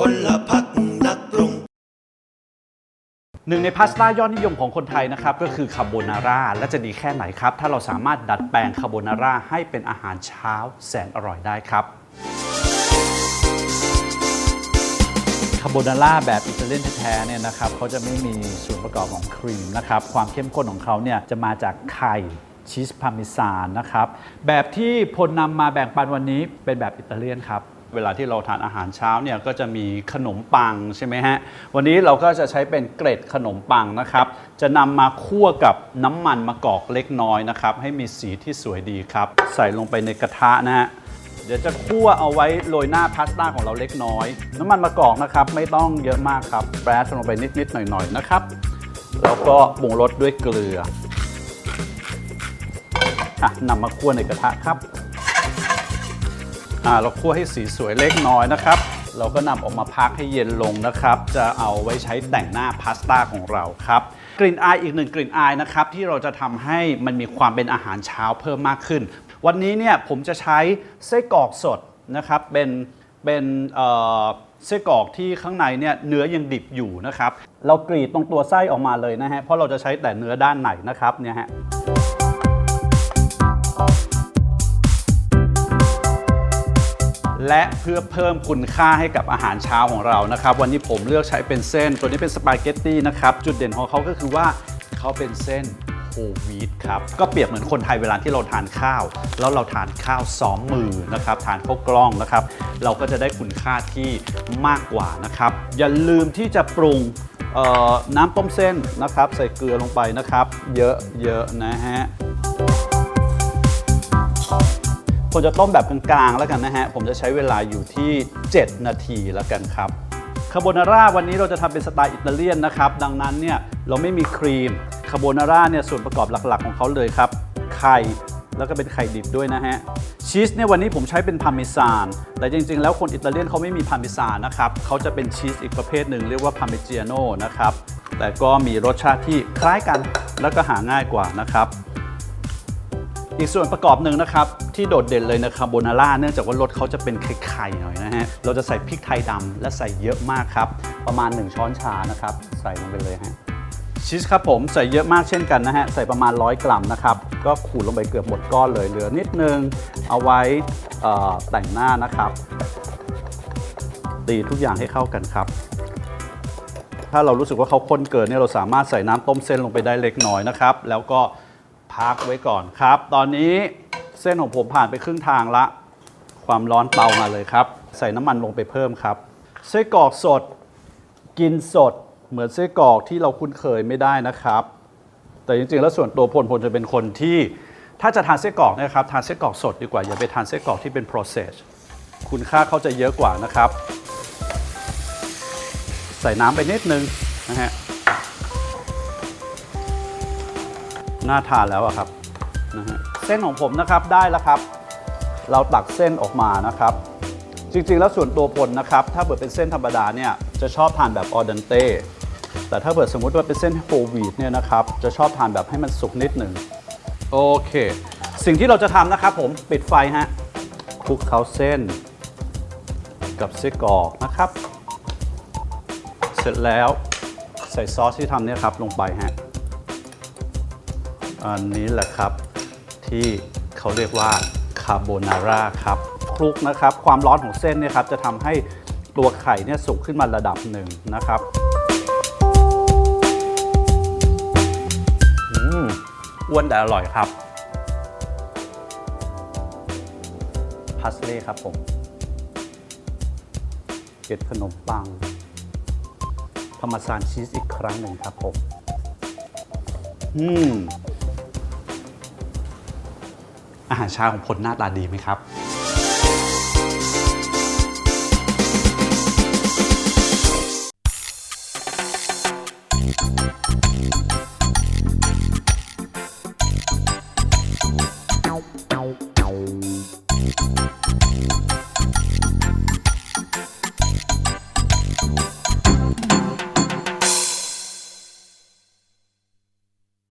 พลพักนักปรุง หนึ่งในพาสต้ายอดนิยมของคนไทยนะครับก็คือคาโบนาร่าและจะดีแค่ไหนครับ ถ้าเราสามารถดัดแปลงคาโบนาร่าให้เป็นอาหารเช้าแสนอร่อยได้ครับคาโบนาร่าแบบอิตาเลียนแท้ๆเนี่ยนะครับเขาจะไม่มีส่วนประกอบของครีมนะครับความเข้มข้นของเขาเนี่ยจะมาจากไข่ชีสพาร์เมซานนะครับแบบที่พลนำมาแบ่งปันวันนี้เป็นแบบอิตาเลียนครับ เวลาที่เราทานอาหารเช้าเนี่ยก็จะมีขนมปังใช่ไหมฮะ วันนี้เราก็จะใช้เป็นเกร็ดขนมปังนะครับ จะนำมาคั่วกับน้ำมันมะกอกเล็กน้อยนะครับ ให้มีสีที่สวยดีครับ ใส่ลงไปในกระทะนะฮะเดี๋ยวจะคั่วเอาไว้โรยหน้าพาสต้าของเราเล็กน้อย น้ำมันมะกอกนะครับ ไม่ต้องเยอะมากครับแปรชลงไปนิด ๆ หน่อย ๆ นะครับ แล้วก็ปรุงรสด้วยเกลืออนำมาคั่วในกระทะครับ อ่าเราคั่วให้สีสวยเล็กน้อยนะครับ เราก็นำออกมาพักให้เย็นลงนะครับ จะเอาไว้ใช้แต่งหน้าพาสต้าของเราครับ กลิ่นอายอีกหนึ่งกลิ่นอายนะครับที่เราจะทำให้มันมีความเป็นอาหารเช้าเพิ่มมากขึ้น วันนี้เนี่ยผมจะใช้ไส้กรอกสดนะครับเป็นเป็นไส้กรอกที่ข้างในเนี่ยเนื้อยังดิบอยู่นะครับ เรากรีดตรงตัวไส้ออกมาเลยนะฮะเพราะเราจะใช้แต่เนื้อด้านในนะครับเนี่ยฮะ และเพื่อเพิ่มคุณค่าให้กับอาหารเช้าของเรานะครับ วันนี้ผมเลือกใช้เป็นเส้น ตัวนี้เป็นสปาเกตตี้นะครับ จุดเด่นของเขาก็คือว่าเขาเป็นเส้นโฮลวีตครับ ก็เปรียบเหมือนคนไทยเวลาที่เราทานข้าว แล้วเราทานข้าวซ้อมมือนะครับ ทานข้าวกล้องนะครับ เราก็จะได้คุณค่าที่มากกว่านะครับ อย่าลืมที่จะปรุงน้ำต้มเส้นนะครับ ใส่เกลือลงไปนะครับ เยอะๆนะฮะ ผมจะต้มแบบกลางๆแล้วกันนะฮะ ผมจะใช้เวลาอยู่ที่ 7 นาทีแล้วกันครับคาโบนาร่าวันนี้เราจะทำเป็นสไตล์อิตาเลียนนะครับ ดังนั้นเนี่ยเราไม่มีครีมคาโบนาร่าเนี่ยส่วนประกอบหลักๆของเขาเลยครับ ไข่แล้วก็เป็นไข่ดิบด้วยนะฮะชีสเนี่ยวันนี้ผมใช้เป็นพาร์เมซานแต่จริงๆ แล้วคนอิตาเลียนเขาไม่มีพาร์เมซานนะครับเขาจะเป็นชีสอีกประเภทหนึ่งเรียกว่าพาร์เมจิอาโนนะครับแต่ก็มีรสชาติที่คล้ายกันแล้วก็หาง่ายกว่านะครับ อีกส่วนประกอบหนึ่งนะครับ ที่โดดเด่นเลยนะครับโบนาร่าเนื่องจากว่ารสเขาจะเป็นไข่ๆหน่อยนะฮะเราจะใส่พริกไทยดำและใส่เยอะมากครับ ประมาณ 1 ช้อนชานะครับ ใส่ลงไปเลยฮะชีสครับผมใส่เยอะมากเช่นกันนะฮะ ใส่ประมาณ 100 กรัมนะครับ ก็ขูดลงไปเกือบหมดก้อนเลยเหลือนิดนึงเอาไว้แต่งหน้านะครับตีทุกอย่างให้เข้ากันครับ ถ้าเรารู้สึกว่าเขาข้นเกินเนี่ยเราสามารถใส่น้ำต้มเส้นลงไปได้เล็กน้อยนะครับ แล้วก็ พักไว้ก่อนครับ ตอนนี้เส้นของผมผ่านไปครึ่งทางละ ความร้อนเตามาเลยครับ ใส่น้ำมันลงไปเพิ่มครับไส้กรอกสด กินสด เหมือนไส้กรอกที่เราคุ้นเคยไม่ได้นะครับ แต่จริงๆ แล้วส่วนตัวพลพลจะเป็นคนที่ ถ้าจะทานไส้กรอกนะครับทานไส้กรอกสดดีกว่าอย่าไปทานไส้กรอกที่เป็น process คุณค่าเขาจะเยอะกว่านะครับ ใส่น้ำไปนิดนึงนะฮะ น่าทานแล้วอะครับนะฮะเส้นของผมนะครับได้แล้วครับ เราตักเส้นออกมานะครับ จริงๆแล้วส่วนตัวพลนะครับ ถ้าเปิดเป็นเส้นธรรมดาเนี่ยจะชอบทานแบบออเดนเต้แต่ถ้าเปิดสมมุติว่าเป็นเส้นโฮวีตเนี่ยนะครับจะชอบทานแบบให้มันสุกนิดหนึ่งโอเค สิ่งที่เราจะทำนะครับผมปิดไฟฮะคลุกเคล้าเส้น กับไส้กรอกนะครับ เสร็จแล้วใส่ซอสที่ทำเนี่ยครับลงไปฮะ อันนี้แหละครับที่เขาเรียกว่าคาโบนาร่าครับคลุกนะครับ ความร้อนของเส้นเนี่ยครับจะทำให้ตัวไข่เนี่ยสุกขึ้นมาระดับหนึ่งนะครับอืมอ้วนแต่อร่อยครับพาสเล่ครับผมเกล็ดขนมปังพามาซานชีสอีกครั้งหนึ่งครับผม อืม อาหารเช้าของพลหน้าตาดีไหมครับ